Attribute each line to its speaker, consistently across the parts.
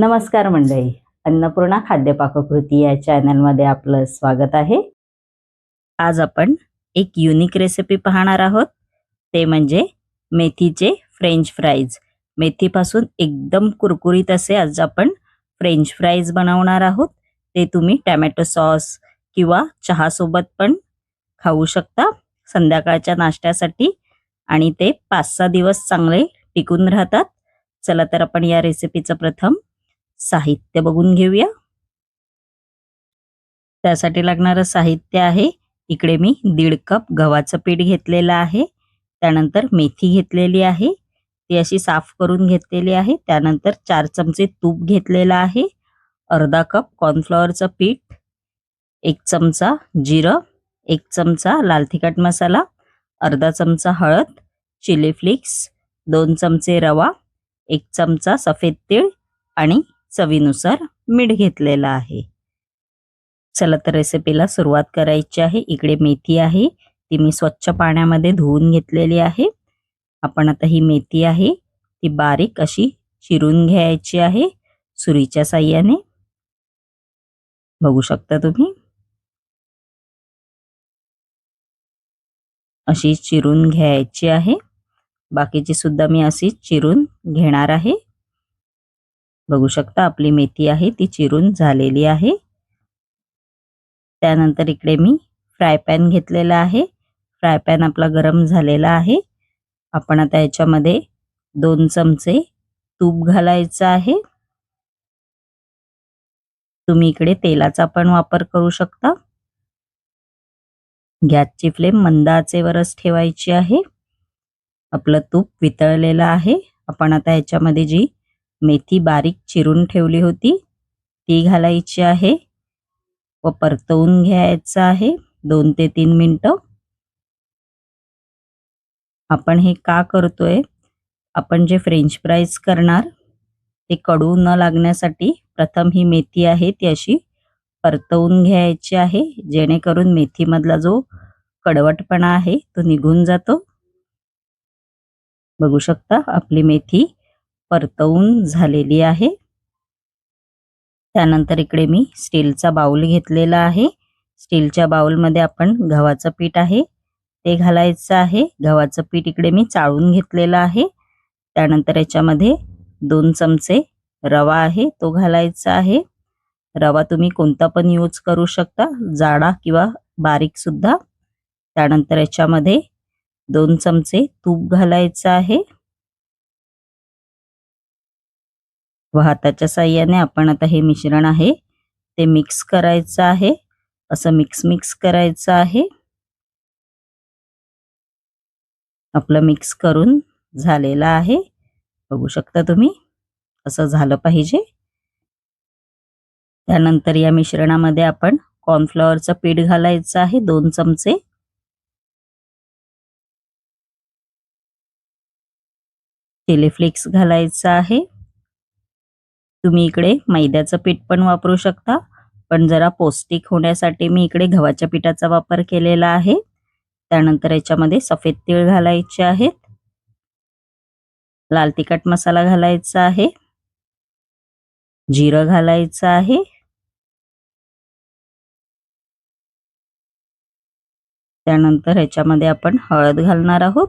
Speaker 1: नमस्कार मंडळी. अन्नपूर्णा खाद्यपाककृती या चॅनलमध्ये आपलं स्वागत आहे. आज आपण एक युनिक रेसिपी पाहणार आहोत. ते म्हणजे मेथीचे फ्रेंच फ्राईज मेथीपासून एकदम कुरकुरीत असे आज आपण फ्रेंच फ्राईज बनवणार आहोत. ते तुम्ही टॅमॅटो सॉस किंवा चहासोबत पण खाऊ शकता संध्याकाळच्या नाश्त्यासाठी आणि ते पाच सहा दिवस चांगले टिकून राहतात. चला तर आपण या रेसिपीचं प्रथम साहित्य बघून घेऊया. त्यासाठी लागणारं साहित्य आहे इकडे मी दीड कप गव्हाचं पीठ घेतलेलं आहे त्यानंतर मेथी घेतलेली आहे ती अशी साफ करून घेतलेली आहे त्यानंतर चार चमचे तूप घेतलेलं आहे अर्धा कप कॉर्नफ्लॉवरचं पीठ एक चमचा जिरं एक चमचा लाल तिखट मसाला अर्धा चमचा हळद चिली फ्लिक्स दोन चमचे रवा एक चमचा सफेद तीळ आणि चवीनुसार मीठ घेतलेलं आहे. चला तर रेसिपीला सुरुवात करायची आहे. इकडे मेथी आहे. ती मी स्वच्छ पाण्यामध्ये धुवून घेतलेली आहे. आपण आता ही मेथी आहे. ती बारीक अशी चिरून घ्यायची आहे. सुरीच्या साह्याने. बघू शकता तुम्ही. अशी चिरून घ्यायची आहे. बाकीची सुद्धा मी अशी चिरून घेणार आहे. बघू शकता आपली मेथी आहे ती चिरून झालेली आहे. त्यानंतर इकडे मी फ्राय पॅन घेतलेला आहे. फ्राय पॅन आपला गरम झालेला आहे. आपण आता याच्यामध्ये दोन चमचे तूप घालायचं आहे. तुम्ही इकडे तेलाचा पण वापर करू शकता. गॅसची फ्लेम मंद आचेवरच ठेवायची आहे. आपलं तूप वितळलेलं आहे. आपण आता याच्यामध्ये जी मेथी बारीक चिरून ठेवली होती. ती घालायची आहे. व परतवून घ्यायचं आहे. दोन ते तीन मिनटं. आपण हे का करतोय? आपण जे फ्रेंच फ्राईज करणार ते कडू न लागण्यासाठी प्रथम ही मेथी आहे ती अशी परतवून घ्यायची आहे. जेणेकरून मेथीमधला जो कडवटपणा आहे तो निघून जातो. बघू शकता आपली मेथी परतवून झालेली आहे. त्यानंतर इकडे मी स्टीलचा बाउल घेतलेला आहे. स्टीलच्या बाउलमध्ये आपण गव्हाचं पीठ आहे ते घालायचं आहे. गव्हाचं पीठ इकडे मी चाळून घेतलेलं आहे. त्यानंतर याच्यामध्ये दोन चमचे रवा आहे तो घालायचा आहे. रवा तुम्ही कोणता पण यूज करू शकता जाडा किंवा बारीक सुद्धा. त्यानंतर याच्यामध्ये दोन चमचे तूप घालायचं आहे. व हाताच्या साह्याने आपण आता हे मिश्रण आहे ते मिक्स करायचं आहे. असं मिक्स मिक्स करायचं आहे. आपलं मिक्स करून झालेलं आहे. बघू शकता तुम्ही असं झालं पाहिजे. त्यानंतर या मिश्रणामध्ये आपण कॉर्नफ्लॉवरचं पीठ घालायचं आहे दोन चमचे. चिली फ्लेक्स घालायचं आहे. तुम्ही इकडे मैद्याचं पीठ पण वापरू शकता पण जरा पौष्टिक होण्यासाठी मी इकडे गव्हाच्या पिठाचा वापर केलेला आहे. त्यानंतर याच्यामध्ये सफेद तीळ घालायचे आहेत. लाल तिखट मसाला घालायचा आहे. जिरं घालायचं आहे. त्यानंतर ह्याच्यामध्ये आपण हळद घालणार आहोत.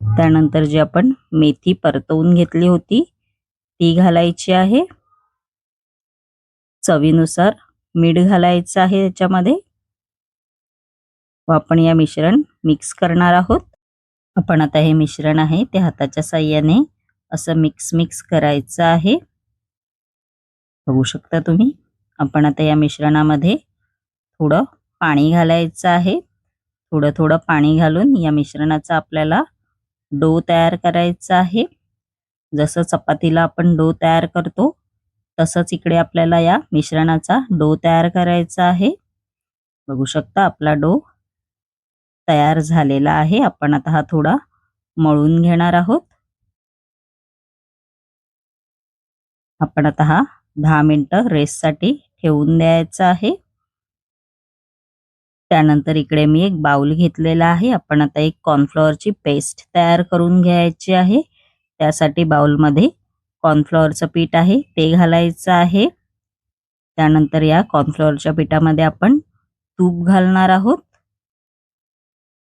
Speaker 1: त्यानंतर जी आपण मेथी परतवून घेतली होती ती घालायची आहे. चवीनुसार मीठ घालायचं आहे याच्यामध्ये. व आपण या मिश्रण मिक्स करणार आहोत. आपण आता हे मिश्रण आहे ते हाताच्या साह्याने असं मिक्स मिक्स करायचं आहे. बघू शकता तुम्ही आपण आता या मिश्रणामध्ये थोडं पाणी घालायचं आहे. थोडं थोडं पाणी घालून या मिश्रणाचा आपल्याला डो तयार करायचा आहे. जसं चपातीला आपण डो तयार करतो तसंच इकडे आपल्याला या मिश्रणाचा डो तयार करायचा आहे. बघू शकता आपला डो तयार झालेला आहे. आपण आता हा थोडा मळून घेणार आहोत. आपण आता हा दहा मिनटं रेस्टसाठी ठेवून द्यायचा आहे. त्यानंतर इकडे मी एक बाउल घेतलेला आहे. आपण आता एक कॉर्नफ्लॉवरची पेस्ट तयार करून घ्यायची आहे. त्यासाठी बाउलमध्ये कॉर्नफ्लॉवरचं पीठ आहे ते घालायचं आहे. त्यानंतर या कॉर्नफ्लॉवरच्या पिठामध्ये आपण तूप घालणार आहोत.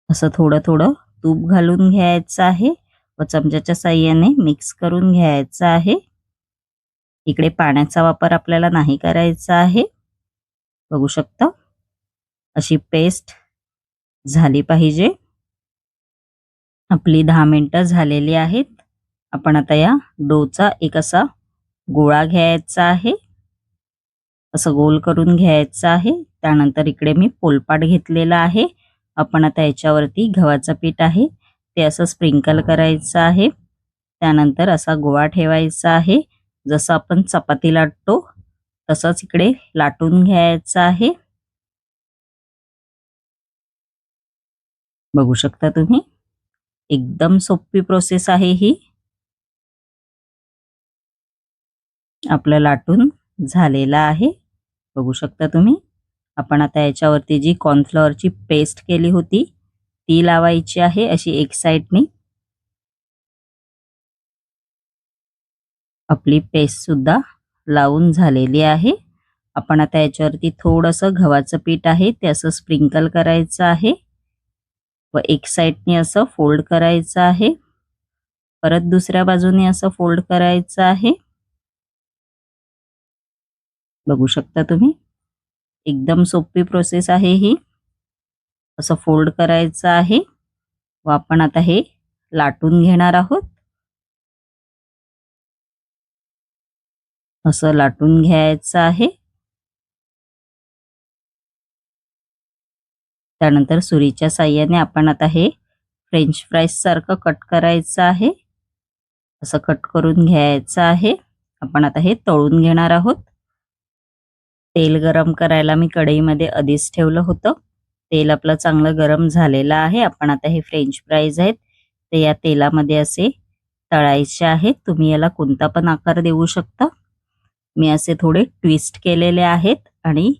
Speaker 1: असं थोडं थोडं तूप घालून घ्यायचं आहे व चमच्याच्या साह्याने मिक्स करून घ्यायचं आहे. इकडे पाण्याचा वापर आपल्याला नाही करायचा आहे. बघू शकता. अशी पेस्ट झाली पाहिजे. आपली दहा मिनिटं झालेली आहेत. आपण आता या डोचा एक असा गोळा घ्यायचा आहे. असं गोल करून घ्यायचं आहे. त्यानंतर इकडे मी पोलपाट घेतलेला आहे. आपण आता याच्यावरती गव्हाचं पीठ आहे. ते असं स्प्रिंकल करायचं आहे. त्यानंतर असा गोळा ठेवायचा आहे. जसं आपण चपाती लाटतो तसंच इकडे लाटून घ्यायचं आहे. बघू शकता तुम्ही. एकदम सोपी प्रोसेस आहे ही. आपलं लाटून झालेला आहे. बघू शकता तुम्ही. आपण आता याच्यावरती जी कॉर्नफ्लॉवरची पेस्ट केली होती ती लावायची आहे अशी एक साईडनी आपली पेस्ट सुद्धा लावून झालेली आहे. आपण आता याच्यावरती थोडंसं गव्हाचं पीठ आहे ते असं स्प्रिंकल करायचं आहे. व एक साईडने असं फोल्ड करायचं आहे. परत दुसऱ्या बाजूने असं फोल्ड करायचं आहे. बघू शकता तुम्ही? एकदम सोपी प्रोसेस आहे ही. असं फोल्ड करायचं आहे. व आपण आता हे लाटून घेणार आहोत. असं लाटून घ्यायचं आहे. त्यानंतर सुरीच्या साह्याने आपण आता हे फ्रेंच फ्राईज सारखं कट करायचं आहे. असं कट करून घ्यायचं आहे. आपण आता हे तळून घेणार आहोत. तेल गरम करायला मी कढईमध्ये आधीच ठेवलं होतं. तेल आपलं चांगलं गरम झालेलं आहे. आपण आता हे फ्रेंच फ्राईज आहेत ते या तेलामध्ये असे तळायचे आहेत. तुम्ही याला कोणता पण आकार देऊ शकता. मी असे थोडे ट्विस्ट केलेले आहेत आणि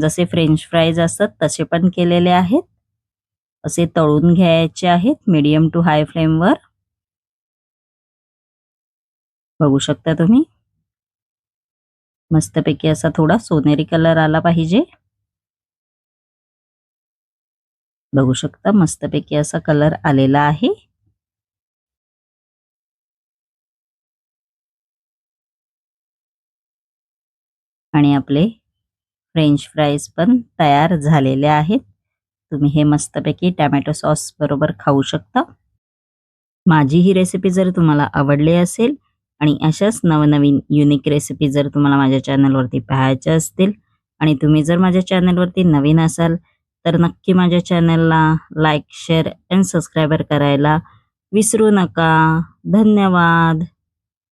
Speaker 1: जसे फ्रेंच फ्राईज असतात तसे पण केलेले आहेत. असे तळून घ्यायचे आहेत मीडियम टू हाय फ्लेमवर बघू शकता तुम्ही? मस्तपैकी असा थोडा सोनेरी कलर आला पाहिजे. बघू शकता मस्तपैकी असा कलर आलेला आहे. आणि आपले फ्रेंच फ्राईज पण तयार झालेले आहेत. तुम्ही हे मस्तपैकी टॅमॅटो सॉस बरोबर खाऊ शकता. माझी ही रेसिपी जर तुम्हाला आवडली असेल आणि अशाच नवनवीन युनिक रेसिपी जर तुम्हाला माझ्या चॅनलवरती पाहायच्या असतील आणि तुम्ही जर माझ्या चॅनलवरती नवीन असाल तर नक्की माझ्या चॅनलला लाईक शेअर अँड सबस्क्रायबर करायला विसरू नका. धन्यवाद.